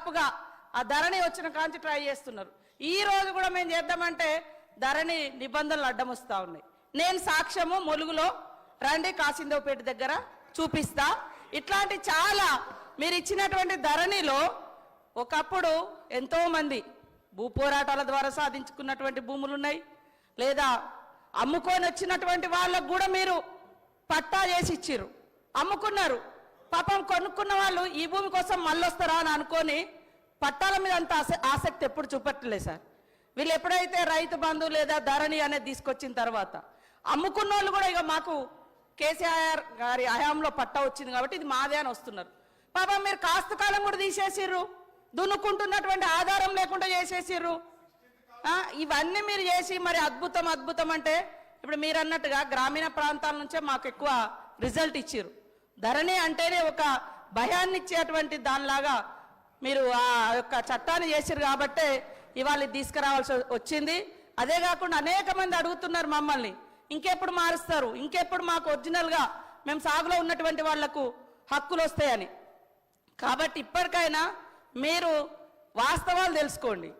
దాదాపుగా ఆ ధరణి వచ్చిన కాంచి ట్రై చేస్తున్నారు. ఈ రోజు కూడా మేము చేద్దామంటే ధరణి నిబంధనలు అడ్డం వస్తూ ఉన్నాయి. నేను సాక్ష్యము ములుగులో రండి కాసిందేవపేట దగ్గర చూపిస్తా. ఇట్లాంటి చాలా మీరు ఇచ్చినటువంటి ధరణిలో ఒకప్పుడు ఎంతోమంది భూపోరాటాల భూ పోరాటాల ద్వారా సాధించుకున్నటువంటి భూములు ఉన్నాయి. లేదా అమ్ముకొని వచ్చినటువంటి వాళ్ళకు కూడా మీరు పట్టా చేసి ఇచ్చిర్రు. అమ్ముకున్నారు. పాపం కొనుక్కున్న వాళ్ళు ఈ భూమి కోసం మళ్ళీ వస్తారా అని అనుకొని పట్టాల మీద అంత ఆసక్తి ఎప్పుడు చూపట్లేదు సార్. వీళ్ళు ఎప్పుడైతే రైతు బంధు లేదా ధరణి అనేది తీసుకొచ్చిన తర్వాత అమ్ముకున్న వాళ్ళు కూడా ఇక మాకు కేసీఆర్ గారి హయాంలో పట్టా వచ్చింది కాబట్టి ఇది మాదే అని వస్తున్నారు. పాపం మీరు కాస్త కాలం కూడా తీసేసిర్రు. దున్నుకుంటున్నటువంటి ఆధారం లేకుండా చేసేసిర్రు. ఇవన్నీ మీరు చేసి మరి అద్భుతం అద్భుతం అంటే ఇప్పుడు మీరు అన్నట్టుగా గ్రామీణ ప్రాంతాల నుంచే మాకు ఎక్కువ రిజల్ట్ ఇచ్చారు ధరణి అంటేనే ఒక భయాన్ని ఇచ్చేటువంటి దానిలాగా మీరు ఆ యొక్క చట్టాన్ని చేసిరు కాబట్టే ఇవాళ తీసుకురావాల్సి వచ్చింది. అదే కాకుండా అనేక మంది అడుగుతున్నారు మమ్మల్ని. ఇంకెప్పుడు మారుస్తారు? ఇంకెప్పుడు మాకు ఒరిజినల్గా మేము సాగులో ఉన్నటువంటి వాళ్ళకు హక్కులు వస్తాయని. కాబట్టి ఇప్పటికైనా మీరు వాస్తవాలు తెలుసుకోండి.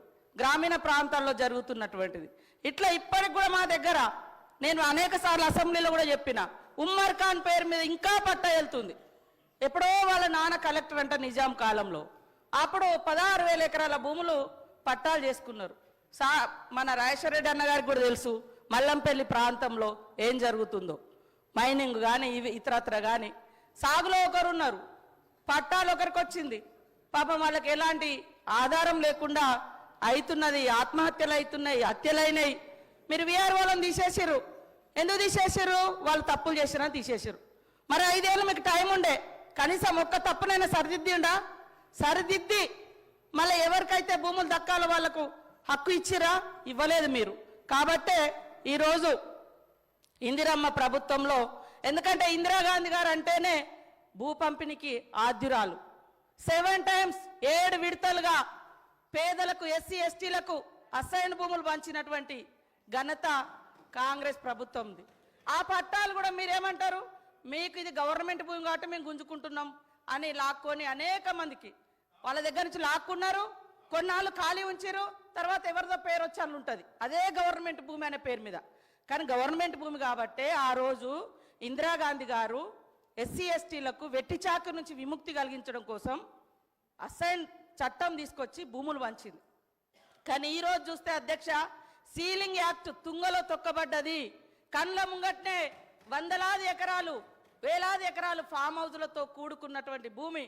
గ్రామీణ ప్రాంతాల్లో జరుగుతున్నటువంటిది. ఇట్లా ఇప్పటికి కూడా మా దగ్గర నేను అనేక సార్లు అసెంబ్లీలో కూడా చెప్పిన ఉమ్మర్ ఖాన్ పేరు మీద ఇంకా పట్టా వెళ్తుంది. ఎప్పుడో వాళ్ళ నాన్న కలెక్టర్ అంట నిజాం కాలంలో. అప్పుడు పదహారు వేల ఎకరాల భూములు పట్టాలు చేసుకున్నారు. సా మన రాజేశ్వర అన్నగారికి కూడా తెలుసు మల్లంపల్లి ప్రాంతంలో ఏం జరుగుతుందో. మైనింగ్ కానీ ఇవి ఇతరత్ర కానీ సాగులో ఒకరు ఉన్నారు పట్టాలు ఒకరికి వచ్చింది. పాపం వాళ్ళకి ఎలాంటి ఆధారం లేకుండా అవుతున్నది ఆత్మహత్యలు అవుతున్నాయి హత్యలైనవి మీరు విఆర్ వాళ్ళని తీసేసారు ఎందుకు తీసేసారు వాళ్ళు తప్పులు చేసినా తీసేసారు మరి ఐదేళ్ళు మీకు టైం ఉండే. కనీసం ఒక్క తప్పునైనా సరిదిద్దిండా? సరిదిద్ది. మళ్ళీ ఎవరికైతే భూములు దక్కాలో వాళ్ళకు హక్కు ఇచ్చిరా? ఇవ్వలేదు మీరు. కాబట్టే ఈరోజు ఇందిరమ్మ ప్రభుత్వంలో ఎందుకంటే ఇందిరాగాంధీ గారు అంటేనే భూ పంపిణీకి ఆద్యురాలు. సెవెన్ టైమ్స్ ఏడు విడతలుగా పేదలకు ఎస్సీ ఎస్టీలకు అసైన్ భూములు పంచినటువంటి ఘనత కాంగ్రెస్ ప్రభుత్వంది. ఆ పట్టాలు కూడా మీరేమంటారు? మీకు ఇది గవర్నమెంట్ భూమి కాబట్టి మేము గుంజుకుంటున్నాం అని లాక్కొని అనేక మందికి. వాళ్ళ దగ్గర నుంచి లాక్కున్నారు కొన్నాళ్ళు ఖాళీ ఉంచారు తర్వాత ఎవరిదో పేరు వచ్చి అని ఉంటుంది. అదే గవర్నమెంట్ భూమి అనే పేరు మీద. కానీ గవర్నమెంట్ భూమి కాబట్టే ఆ రోజు ఇందిరాగాంధీ గారు ఎస్సీ ఎస్టీలకు వెట్టిచాకు నుంచి విముక్తి కలిగించడం కోసం అసైన్ చట్టం తీసుకొచ్చి భూములు వంచింది కానీ ఈ రోజు చూస్తే అధ్యక్ష సీలింగ్ యాక్ట్ తుంగలో తొక్కబడ్డది. కండ్ల ముంగట్నే వందలాది ఎకరాలు వేలాది ఎకరాలు ఫామ్ హౌజులతో కూడుకున్నటువంటి భూమి.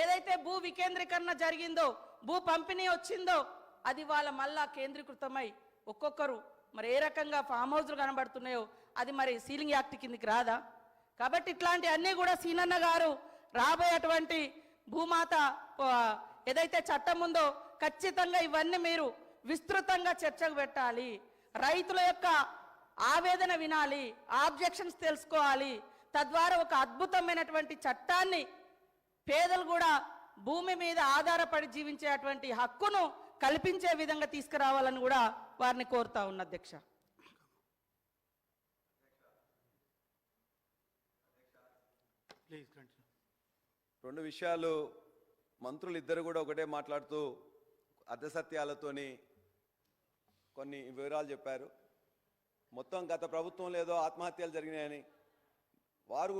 ఏదైతే భూ వికేంద్రీకరణ జరిగిందో భూ పంపిణీ వచ్చిందో అది వాళ్ళ మళ్ళా కేంద్రీకృతమై ఒక్కొక్కరు మరి ఏ రకంగా ఫామ్ హౌజులు కనబడుతున్నాయో అది మరి సీలింగ్ యాక్ట్ కిందికి రాదా? కాబట్టి ఇట్లాంటి అన్నీ కూడా సీనన్న గారు రాబోయేటువంటి భూమాత ఏదైతే చట్టం ఉందో ఖచ్చితంగా ఇవన్నీ మీరు విస్తృతంగా చర్చకు పెట్టాలి. రైతుల యొక్క ఆవేదన వినాలి ఆబ్జెక్షన్స్ తెలుసుకోవాలి. తద్వారా ఒక అద్భుతమైనటువంటి చట్టాన్ని పేదలు కూడా భూమి మీద ఆధారపడి జీవించేటువంటి హక్కును కల్పించే విధంగా తీసుకురావాలని కూడా వారిని కోరుతా ఉన్న అధ్యక్ష. రెండు విషయాలు మంత్రులు ఇద్దరు కూడా ఒకటే మాట్లాడుతూ అర్ధసత్యాలతోని కొన్ని వివరాలు చెప్పారు. మొత్తం గత ప్రభుత్వంలో ఏదో ఆత్మహత్యలు జరిగినాయని వారు